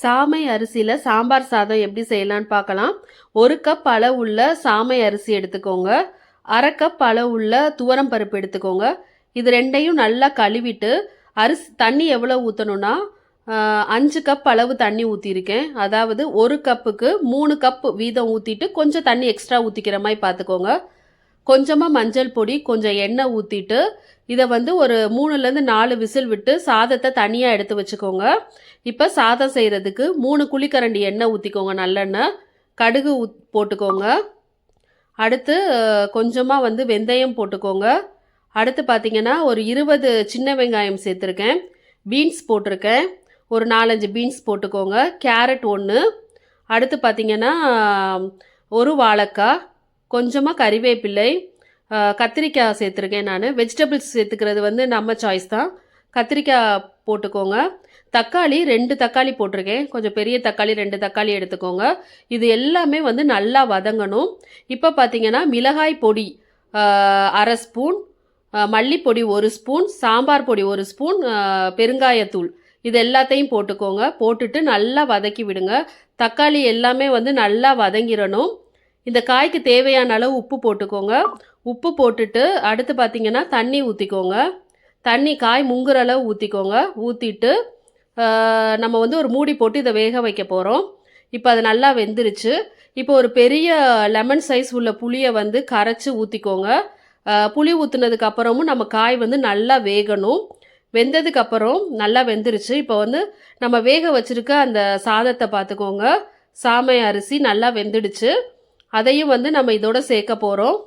சாமை அரிசியில் சாம்பார் சாதம் எப்படி செய்யலான்னு பார்க்கலாம். ஒரு கப் அளவுள்ள சாமை அரிசி எடுத்துக்கோங்க. அரை கப் அளவுள்ள துவரம் பருப்பு எடுத்துக்கோங்க. இது ரெண்டையும் நல்லா கழுவிட்டு அரிசி தண்ணி எவ்வளோ ஊற்றணும்னா அஞ்சு கப் அளவு தண்ணி ஊற்றிருக்கேன் அதாவது ஒரு கப்புக்கு மூணு கப் வீதம் ஊற்றிட்டு கொஞ்சம் தண்ணி எக்ஸ்ட்ரா ஊற்றிக்கிற மாதிரி பார்த்துக்கோங்க. கொஞ்சமாக மஞ்சள் பொடி கொஞ்சம் எண்ணெய் ஊற்றிட்டு இதை வந்து ஒரு மூணுலேருந்து நாலு விசில் விட்டு சாதத்தை தனியாக எடுத்து வச்சுக்கோங்க. இப்போ சாதம் செய்கிறதுக்கு மூணு குழிக்கரண்டி எண்ணெய் ஊற்றிக்கோங்க நல்லெண்ணெய். கடுகு ஊத் போட்டுக்கோங்க. அடுத்து கொஞ்சமாக வந்து வெந்தயம் போட்டுக்கோங்க. அடுத்து பார்த்தீங்கன்னா ஒரு இருபது சின்ன வெங்காயம் சேர்த்துருக்கேன். பீன்ஸ் போட்டிருக்கேன். ஒரு நாலஞ்சு பீன்ஸ் போட்டுக்கோங்க. கேரட் ஒன்று அடுத்து பார்த்தீங்கன்னா ஒரு வாழைக்காய். கொஞ்சமாக கறிவேப்பிலை கத்திரிக்காய் சேர்த்துருக்கேன் நான். வெஜிடபிள்ஸ் சேர்த்துக்கிறது வந்து நம்ம சாய்ஸ் தான். கத்திரிக்காய் போட்டுக்கோங்க. தக்காளி ரெண்டு தக்காளி போட்டிருக்கேன். கொஞ்சம் பெரிய தக்காளி ரெண்டு தக்காளி எடுத்துக்கோங்க. இது எல்லாமே வந்து நல்லா வதங்கணும். இப்போ பார்த்தீங்கன்னா மிளகாய் பொடி அரை ஸ்பூன் மல்லிப்பொடி ஒரு ஸ்பூன் சாம்பார் பொடி ஒரு ஸ்பூன் பெருங்காயத்தூள். இது எல்லாத்தையும் போட்டுக்கோங்க. போட்டுட்டு நல்லா வதக்கி விடுங்க. தக்காளி எல்லாமே வந்து நல்லா வதங்கிடணும். இந்த காய்க்கு தேவையான அளவு உப்பு போட்டுக்கோங்க. உப்பு போட்டுட்டு அடுத்து பார்த்திங்கன்னா தண்ணி ஊற்றிக்கோங்க தண்ணி காய் முங்குற அளவு ஊற்றிக்கோங்க ஊற்றிட்டு நம்ம வந்து ஒரு மூடி போட்டு இதை வேக வைக்க போகிறோம் இப்போ அது நல்லா வெந்துருச்சு. இப்போ ஒரு பெரிய லெமன் சைஸ் உள்ள புளியை வந்து கரைச்சி ஊற்றிக்கோங்க புளி ஊற்றுனதுக்கு அப்புறமும் நம்ம காய் வந்து நல்லா வேகணும். வெந்ததுக்கப்புறம் நல்லா வெந்துருச்சு. இப்போ வந்து நம்ம வேக வச்சிருக்க அந்த சாதத்தை பார்த்துக்கோங்க சாமை அரிசி நல்லா வெந்துடுச்சு. அதையும் வந்து நம்ம இதோட சேர்க்க போகிறோம்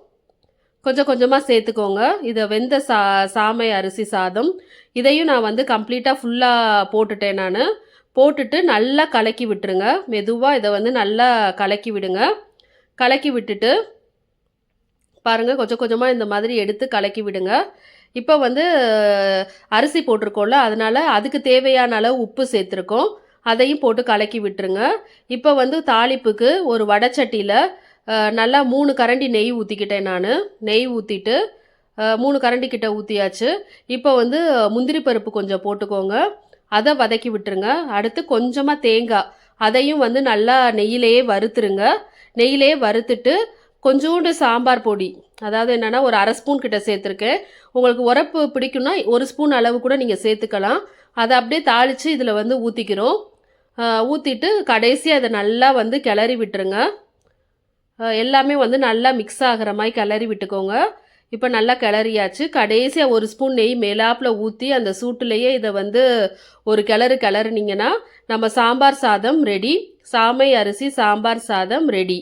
கொஞ்சம் கொஞ்சமாக சேர்த்துக்கோங்க. இதை வெந்த சா சாமை அரிசி சாதம் இதையும் நான் வந்து கம்ப்ளீட்டாக ஃபுல்லாக போட்டுட்டேன் நான். போட்டுட்டு நல்லா கலக்கி விட்டுருங்க. மெதுவாக இதை வந்து நல்லா கலக்கி விடுங்க. கலக்கி விட்டுட்டு பாருங்கள் கொஞ்சம் கொஞ்சமாக இந்த மாதிரி எடுத்து கலக்கி விடுங்க. இப்போ வந்து அரிசி போட்டிருக்கோம்ல அதனால் அதுக்கு தேவையான அளவு உப்பு சேர்த்துருக்கோம். அதையும் போட்டு கலக்கி விட்டுருங்க. இப்போ வந்து தாளிப்புக்கு ஒரு வடச்சட்டியில் நல்லா மூணு கரண்டி நெய் ஊற்றிக்கிட்டேன் நான். நெய் ஊற்றிட்டு மூணு கரண்டி கிட்ட ஊற்றியாச்சு இப்போ வந்து முந்திரி பருப்பு கொஞ்சம் போட்டுக்கோங்க. அதை வதக்கி விட்டுருங்க. அடுத்து கொஞ்சமாக தேங்காய் அதையும் வந்து நல்லா நெய்யிலேயே வறுத்துருங்க. நெய்யிலேயே வறுத்துட்டு கொஞ்சோண்டு சாம்பார் பொடி. அதாவது என்னென்னா ஒரு அரை ஸ்பூன் கிட்ட சேர்த்துருக்கேன். உங்களுக்கு உரப்பு பிடிக்கும்னா ஒரு ஸ்பூன் அளவு கூட நீங்கள் சேர்த்துக்கலாம். அதை அப்படியே தாளித்து இதில் வந்து ஊற்றிக்கிறோம் ஊற்றிட்டு கடைசியாக அதை நல்லா வந்து கிளறி விட்டுருங்க. எல்லாமே வந்து நல்லா மிக்ஸ் ஆகிற மாதிரி கிளறி விட்டுக்கோங்க. இப்போ நல்லா கிளறியாச்சு. கடைசியாக ஒரு ஸ்பூன் நெய் மேலாப்பில் ஊற்றி அந்த சூட்டுலேயே இதை வந்து ஒரு கிளறு கிளறுனீங்கன்னா நம்ம சாம்பார் சாதம் ரெடி சாமை அரிசி சாம்பார் சாதம் ரெடி